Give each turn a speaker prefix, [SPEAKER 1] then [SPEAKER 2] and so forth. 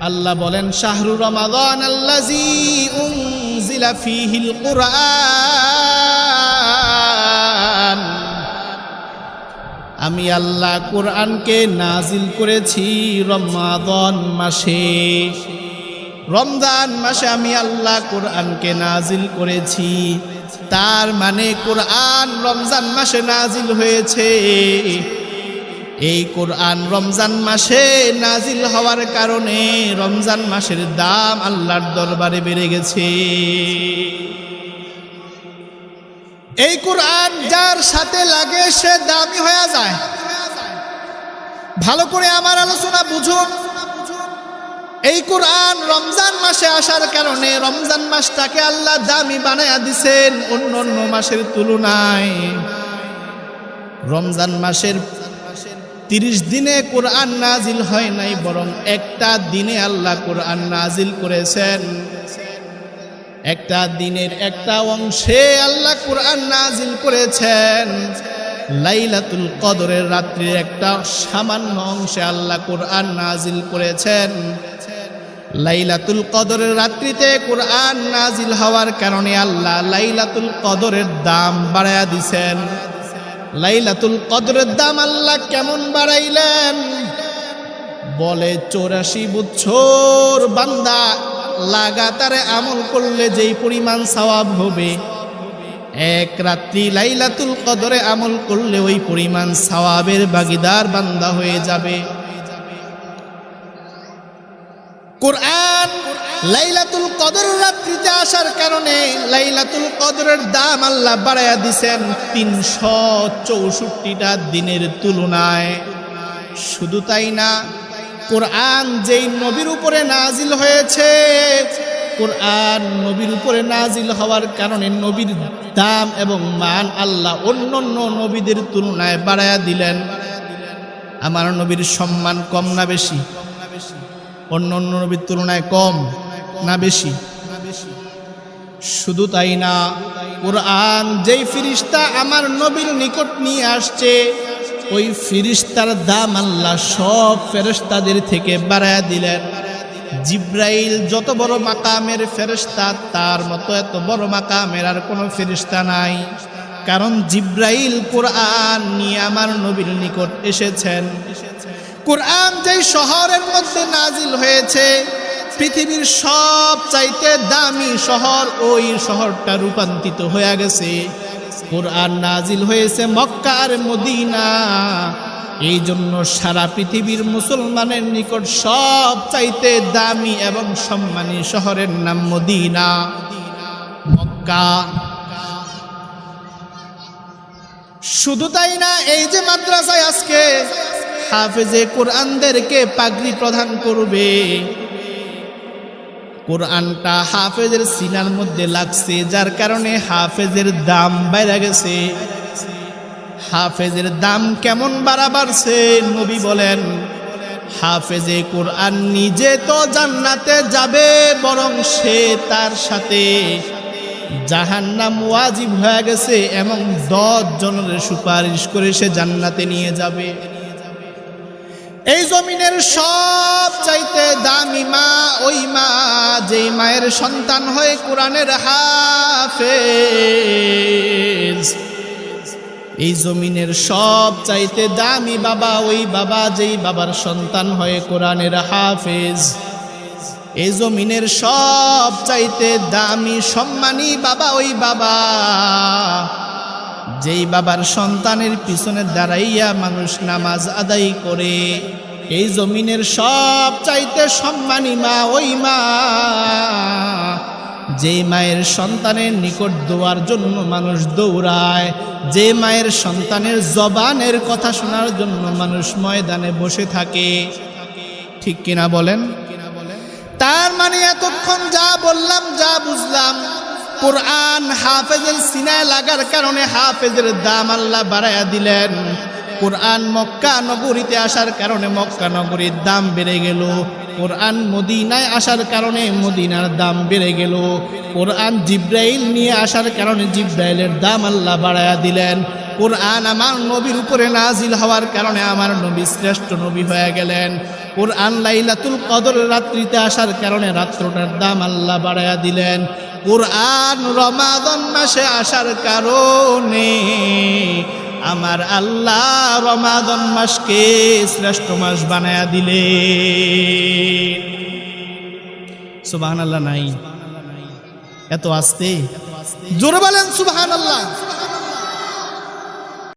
[SPEAKER 1] আল্লাহ বলেন, শাহরু রমাদান আল্লাজি আমি আল্লাহ কোরআনকে নাজিল করেছি রমাদান মাসে। রমজান মাসে আমি আল্লাহ কোরআনকে নাজিল করেছি। তার মানে কোরআন রমজান মাসে নাজিল হয়েছে। এই কোরআন রমজান মাসে নাজিল হওয়ার কারণে রমজান মাসের দাম আল্লাহর দরবারে বেড়ে গেছে। এই কোরআন যার সাথে লাগে সে দামি হয়ে যায়। ভালো করে আমার আলোচনা বুঝুন। এই কোরআন রমজান মাসে আসার কারণে রমজান মাসটাকে আল্লাহ দামি বানায়া দিছেন অন্য অন্য মাসের তুলনায়। রমজান মাসের তিরিশ দিনে কোরআন নাজিল হয় নাই, বরং একটা দিনে আল্লাহ কোরআন নাজিল করেছেন। একটা দিনের একটা অংশে আল্লাহ কোরআন নাজিল করেছেন। লাইলাতুল কদরের রাত্রির একটা সামান্য অংশে আল্লাহ কোরআন নাজিল করেছেন। লাইলাতুল কদরের রাত্রিতে কোরআন নাজিল হওয়ার কারণে আল্লাহ লাইলাতুল কদরের দাম বাড়ায়া দিছেন। লাইলাতুল কদরের দাম আল্লাহ কেমন বাড়াইলেন? বলে, চৌরাশি বছর বান্দা লাগাতারে আমল করলে যেই পরিমাণ সওয়াব হবে, এক রাত্রি লাইলাতুল কদরে আমল করলে ওই পরিমাণ সওয়াবের বাগিদার বান্দা হয়ে যাবে। কোরআন লাইলাতুল কদর রাত্রিতে আসার কারণে লাইলাতুল কদরের দাম আল্লাহ বাড়াইয়া দিছেন তিনশো চৌষট্টিটা দিনের তুলনায়। শুধু তাই না, কোরআন যেই নবীর উপরে নাজিল হয়েছে, কোরআন নবীর উপরে নাজিল হওয়ার কারণে নবীর দাম এবং মান আল্লাহ অন্য অন্য নবীদের তুলনায় বাড়াইয়া দিলেন। আমার নবীর সম্মান কম না বেশি? অন্য অন্য নবীর তুলনায় কম, না বেশি। শুধু তাই না, কোরআন যেই ফিরিস্তা আমার নবীর নিকট নিয়ে আসছে, ওই ফিরিস্তার দাম আল্লাহ সব ফেরেস্তাদের থেকে বাড়ায় দিলেন। জিব্রাইল যত বড় মাকামের ফেরেস্তা তার মতো এত বড় মাকামের আর কোনো ফেরিস্তা নাই। কারণ জিব্রাইল কোরআন নিয়ে আমার নবীর নিকট এসেছেন। কোরআন যেই শহরের মধ্যে নাজিল হয়েছে, পৃথিবীর সব চাইতে দামি শহর ওই শহরটা রূপান্তরিত হয়ে গেছে। কোরআন নাজিল হয়েছে মক্কা আর মদিনা। এই জন্য সারা পৃথিবীর মুসলমানের নিকট সব চাইতে দামি এবং সম্মানী শহরের নাম মদিনা। মক্কা। শুধু তাই না, এই যে মাদ্রাসায় আজকে হাফেজে কোরআনদেরকে পাগড়ি প্রদান করবে। কোরআনটা হাফেজের সিনার মধ্যে লাগছে, যার কারণে হাফেজের দাম বাইরে গেছে। হাফেজের দাম কেমন বাড়া বাড়ছে, নবী বলেন, হাফেজে কোরআন নিজে তো জান্নাতে যাবে, বরং সে তার সাথে জাহান্নাম ওয়াজিব হয়ে গেছে এবং দশ জনের সুপারিশ করে সে জান্নাতে নিয়ে যাবে। এই জমিনের সব চাইতে দামি মা, ওই মা, যেই মায়ের সন্তান হয়ে কোরআনের হাফেজ। এই জমিনের সব চাইতে দামি বাবা, ওই বাবা, যেই বাবার সন্তান হয়ে কোরআনের হাফেজ। এই জমিনের সব চাইতে দামি, সম্মানী বাবা, ওই বাবা। যেই বাবার সন্তানের পিছনে দাঁড়াইয়া মানুষ নামাজ আদায় করে, এই জমিনের সব চাইতে সম্মানী মা ওই মা। যে মায়ের সন্তানের নিকট দোয়ার জন্য মানুষ দৌড়ায়, যে মায়ের সন্তানের জবানের কথা শোনার জন্য মানুষ ময়দানে বসে থাকে। ঠিক কিনা বলেন? তার মানে এতক্ষণ যা বললাম, যা বুঝলাম কোরআন হাফেজের সিনায় লাগার কারণে হাফেজের দাম আল্লাহ বাড়াইয়া দিলেন। কোরআন মক্কা নগরীতে আসার কারণে মক্কা নগরীর দাম বেড়ে গেল। কোরআন মদিনায় আসার কারণে মদিনার দাম বেড়ে গেল। কোরআন জিব্রাইল নিয়ে আসার কারণে জিব্রাইলের দাম আল্লাহ বাড়াইয়া দিলেন। কোরআন আমার নবীর উপরে নাজিল হওয়ার কারণে আমার নবী শ্রেষ্ঠ নবী হয়ে গেলেন। কোরআন লাইলাতুল কদর রাত্রিতে আসার কারণে রাত্রটার দাম আল্লাহ বাড়ায়া দিলেন। কোরআন রমাদন মাসে আসার কারণে আমার আল্লাহ রমাদন মাসকে শ্রেষ্ঠ মাস বানায়া দিলে সুবাহান আল্লাহ নাই। এত আসতে? জোরে বলেন সুবাহান আল্লাহ